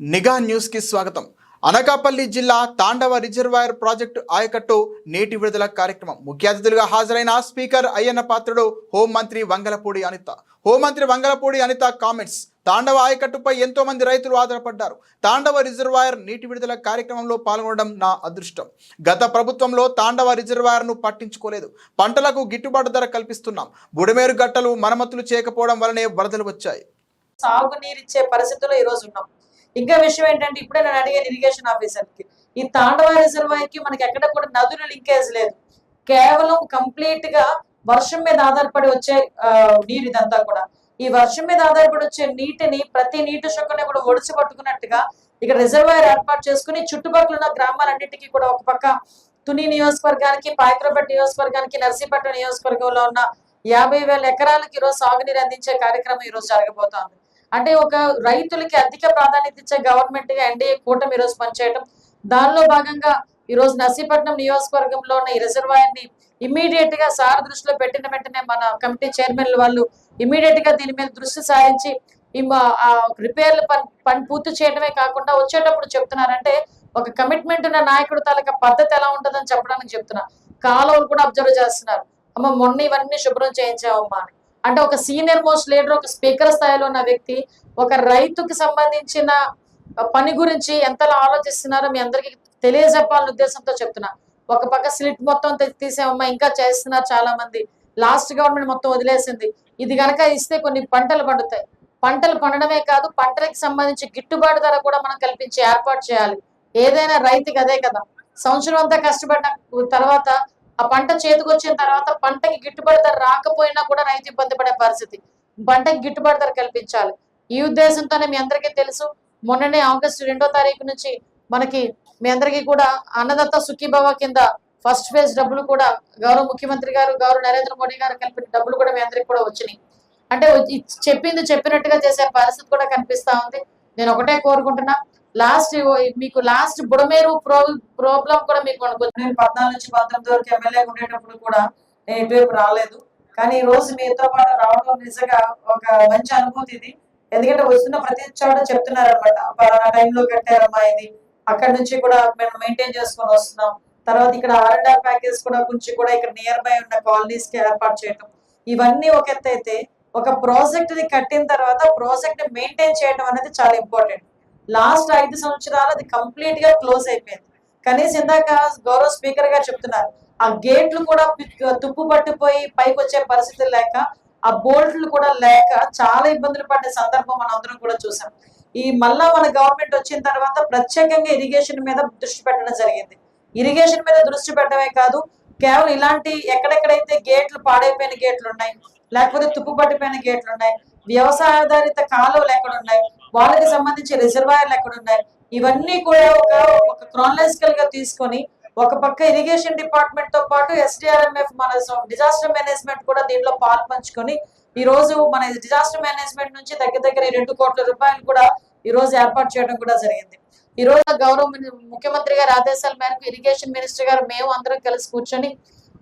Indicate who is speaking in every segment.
Speaker 1: నిఘా న్యూస్కి స్వాగతం. అనకాపల్లి జిల్లా తాండవ రిజర్వాయర్ ప్రాజెక్టు ఆయకట్టు నేటి విడుదల కార్యక్రమం ముఖ్య అతిథులుగా హాజరైన స్పీకర్ అయ్యన్న పాత్రుడు హోంమంత్రి వంగలపూడి అనిత. హోంమంత్రి వంగలపూడి అనిత కామెంట్స్. తాండవ ఆయకట్టుపై ఎంతో మంది రైతులు ఆధారపడ్డారు. తాండవ రిజర్వాయర్ నీటి విడుదల కార్యక్రమంలో పాల్గొనడం నా అదృష్టం. గత ప్రభుత్వంలో తాండవ రిజర్వాయర్ను పట్టించుకోలేదు. పంటలకు గిట్టుబాటు ధర కల్పిస్తున్నాం. బుడమేరు గట్టలు మరమ్మతులు చేయకపోవడం వలనే వరదలు వచ్చాయి.
Speaker 2: సాగునీరిచ్చే పరిస్థితుల్లో ఈరోజు ఉన్నాం. ఇంకా విషయం ఏంటంటే ఇప్పుడే నేను అడిగాను ఇరిగేషన్ ఆఫీసర్కి ఈ తాండవ రిజర్వాయర్కి మనకి ఎక్కడ కూడా నదులు లింకేజ్ లేదు. కేవలం కంప్లీట్గా వర్షం మీద ఆధారపడి వచ్చే నీరు ఇదంతా కూడా. ఈ వర్షం మీద ఆధారపడి వచ్చే నీటిని ప్రతి నీటి చుక్కని కూడా ఒడిచి పట్టుకున్నట్టుగా ఇక్కడ రిజర్వాయర్ ఏర్పాటు చేసుకుని చుట్టుపక్కల ఉన్న గ్రామాలన్నింటికీ కూడా ఒక పక్క తుని నియోజకవర్గానికి పాయక్రోపేట నియోజకవర్గానికి నర్సీపట్నం నియోజకవర్గంలో ఉన్న యాభై వేల ఎకరాలకు ఈరోజు సాగునీరు అందించే కార్యక్రమం ఈరోజు జరగబోతోంది. అంటే ఒక రైతులకి అధిక ప్రాధాన్యత ఇచ్చే గవర్నమెంట్గా ఎన్డీఏ కూటమి ఈరోజు పనిచేయడం దానిలో భాగంగా ఈ రోజు నర్సీపట్నం నియోజకవర్గంలో ఉన్న ఈ రిజర్వాయర్ని ఇమీడియట్గా సార్ దృష్టిలో పెట్టిన వెంటనే మన కమిటీ చైర్మన్ వాళ్ళు ఇమీడియట్గా దీని మీద దృష్టి సారించి ఆ రిపేర్లు పని పని పూర్తి చేయడమే కాకుండా వచ్చేటప్పుడు చెప్తున్నారంటే ఒక కమిట్మెంట్ ఉన్న నాయకుడు తాలూకా పద్ధతి ఎలా ఉంటుందని చెప్పడానికి చెప్తున్నా. కాలువలు కూడా అబ్జర్వ్ చేస్తున్నారు. అమ్మ మొన్న ఇవన్నీ శుభ్రం చేయించావమ్మా అని. అంటే ఒక సీనియర్ మోస్ట్ లీడర్ ఒక స్పీకర్ స్థాయిలో ఉన్న వ్యక్తి ఒక రైతుకి సంబంధించిన పని గురించి ఎంతలా ఆలోచిస్తున్నారో మీ అందరికీ తెలియజెప్పాలనే ఉద్దేశంతో చెప్తున్నా. ఒక పక్క స్లిట్ మొత్తం తీసేమమ్మా ఇంకా చేస్తున్నారు చాలా మంది లాస్ట్ గవర్నమెంట్ మొత్తం వదిలేసింది. ఇది కనుక ఇస్తే కొన్ని పంటలు పండుతాయి. పంటలు పండడమే కాదు పంటలకు సంబంధించి గిట్టుబాటు ధర కూడా మనం కల్పించి ఏర్పాటు చేయాలి. ఏదైనా రైతుకి అదే కదా. సంవత్సరం అంతా కష్టపడిన తర్వాత ఆ పంట చేతికి వచ్చిన తర్వాత పంటకి గిట్టుబాటు ధర రాకపోయినా కూడా రైతు ఇబ్బంది పడే పరిస్థితి. పంటకి గిట్టుబాటు ధర కల్పించాలి. ఈ ఉద్దేశంతోనే మీ అందరికీ తెలుసు మొన్ననే ఆగస్టు రెండో తారీఖు నుంచి మనకి మీ అందరికీ కూడా అన్నదత్త సుఖీభవ కింద ఫస్ట్ ఫేజ్ డబ్బులు కూడా గౌరవ ముఖ్యమంత్రి గారు గౌరవ నరేంద్ర మోడీ గారు కలిపిన డబ్బులు కూడా మీ అందరికి కూడా వచ్చినాయి. అంటే చెప్పింది చెప్పినట్టుగా చేసే పరిస్థితి కూడా కనిపిస్తా ఉంది. నేను ఒకటే కోరుకుంటున్నా లాస్ట్ మీకు లాస్ట్ బుడమేరు ప్రో ప్రాబ్లం కూడా మీకు నేను పద్నాలుగు నుంచి పంతొమ్మిది వరకు ఎమ్మెల్యే ఉండేటప్పుడు కూడా నేను ఇటువైపు రాలేదు. కానీ ఈ రోజు మీతో పాటు రావడం నిజంగా ఒక మంచి అనుభూతి ఇది. ఎందుకంటే వస్తున్న ప్రతి చోట చెప్తున్నారు అనమాట పలానా టైంలో కట్టారమ్మా ఇది. అక్కడ నుంచి కూడా మేము మెయింటైన్ చేసుకొని వస్తున్నాం. తర్వాత ఇక్కడ ఆర్ అండ్ ఆర్ ప్యాకేజ్ కూడా కొంచెం కూడా ఇక్కడ నియర్ బై ఉన్న కాలనీస్కి ఏర్పాటు చేయడం ఇవన్నీ ఒక ఎత్తు అయితే ఒక ప్రాజెక్ట్ని కట్టిన తర్వాత ప్రాజెక్ట్ని మెయింటైన్ చేయడం అనేది చాలా ఇంపార్టెంట్ లాస్ట్ ఐదు సంవత్సరాలు అది కంప్లీట్గా క్లోజ్ అయిపోయింది. కనీసం ఇందాక గౌరవ స్పీకర్ గారు చెప్తున్నారు ఆ గేట్లు కూడా తుప్పు పట్టిపోయి పైకి వచ్చే పరిస్థితి లేక ఆ బోల్ట్లు కూడా లేక చాలా ఇబ్బందులు పడ్డ సందర్భం మనం అందరం కూడా చూసాం. ఈ మళ్ళా మన గవర్నమెంట్ వచ్చిన తర్వాత ప్రత్యేకంగా ఇరిగేషన్ మీద దృష్టి పెట్టడం జరిగింది. ఇరిగేషన్ మీద దృష్టి పెట్టడమే కాదు కేవలం ఇలాంటి ఎక్కడెక్కడైతే గేట్లు పాడైపోయిన గేట్లు ఉన్నాయి లేకపోతే తుప్పు పట్టిపోయిన గేట్లు ఉన్నాయి వ్యవసాయ ఆధారిత కాలువలు ఎక్కడ ఉన్నాయి వాళ్ళకి సంబంధించి రిజర్వాయర్లు ఎక్కడ ఉన్నాయి ఇవన్నీ కూడా ఒక ఒక క్రానలాజికల్గా తీసుకొని ఒక పక్క ఇరిగేషన్ డిపార్ట్మెంట్తో పాటు ఎస్డిఆర్ఎంఎఫ్ మన డిజాస్టర్ మేనేజ్మెంట్ కూడా దీంట్లో పాలు పంచుకొని ఈ రోజు మన డిజాస్టర్ మేనేజ్మెంట్ నుంచి దగ్గర దగ్గర రెండు కోట్ల రూపాయలు కూడా ఈ రోజు ఏర్పాటు చేయడం కూడా జరిగింది. ఈ రోజు గౌరవ ముఖ్యమంత్రి గారి ఆదేశాల మేరకు ఇరిగేషన్ మినిస్టర్ గారు మేము అందరం కలిసి కూర్చొని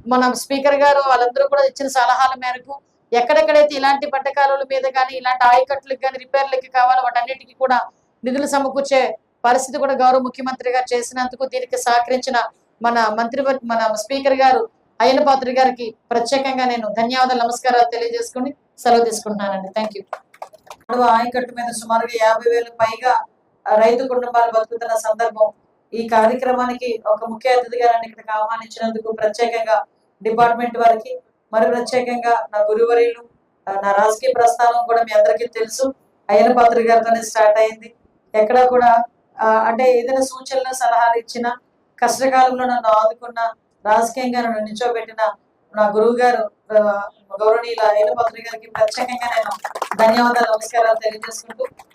Speaker 2: మన స్పీకర్ గారు వాళ్ళందరూ కూడా ఇచ్చిన సలహాల మేరకు ఎక్కడెక్కడైతే ఇలాంటి పట్టకాలుల మీద కానీ ఇలాంటి ఆయకట్లకు కానీ రిపేర్లకి కావాలో వాటన్నిటికీ కూడా నిధులు సమకూర్చే పరిస్థితి కూడా గౌరవ ముఖ్యమంత్రి గారు చేసినందుకు దీనికి సహకరించిన మన మంత్రి మన స్పీకర్ గారు అయ్యన పాత్రి గారికి ప్రత్యేకంగా నేను ధన్యవాదాలు నమస్కారాలు తెలియజేసుకుని సెలవు తీసుకుంటున్నానండి. థ్యాంక్ యూ ఆయకట్టు మీద సుమారుగా యాభై వేలు పైగా రైతు కుటుంబాలు బతుకుతున్న సందర్భం ఈ కార్యక్రమానికి ఒక ముఖ్య అతిథిగా నన్ను ఇక్కడికి ఆహ్వానించినందుకు ప్రత్యేకంగా డిపార్ట్మెంట్ వారికి మరి ప్రత్యేకంగా నా గురువరీలు నా రాజకీయ ప్రస్థానం కూడా మీ అందరికీ తెలుసు. అయ్యన పాత్ర గారితోనే స్టార్ట్ అయింది. ఎక్కడా కూడా అంటే ఏదైనా సూచనలు సలహాలు ఇచ్చినా కష్టకాలంలో నన్ను ఆదుకున్న రాజకీయంగా నన్ను నిల్చోబెట్టిన నా గురువు గారు గౌరవనీయుల అయ్యన పాత్ర గారికి ప్రత్యేకంగా నేను ధన్యవాదాలు నమస్కారాలు తెలియజేసుకుంటూ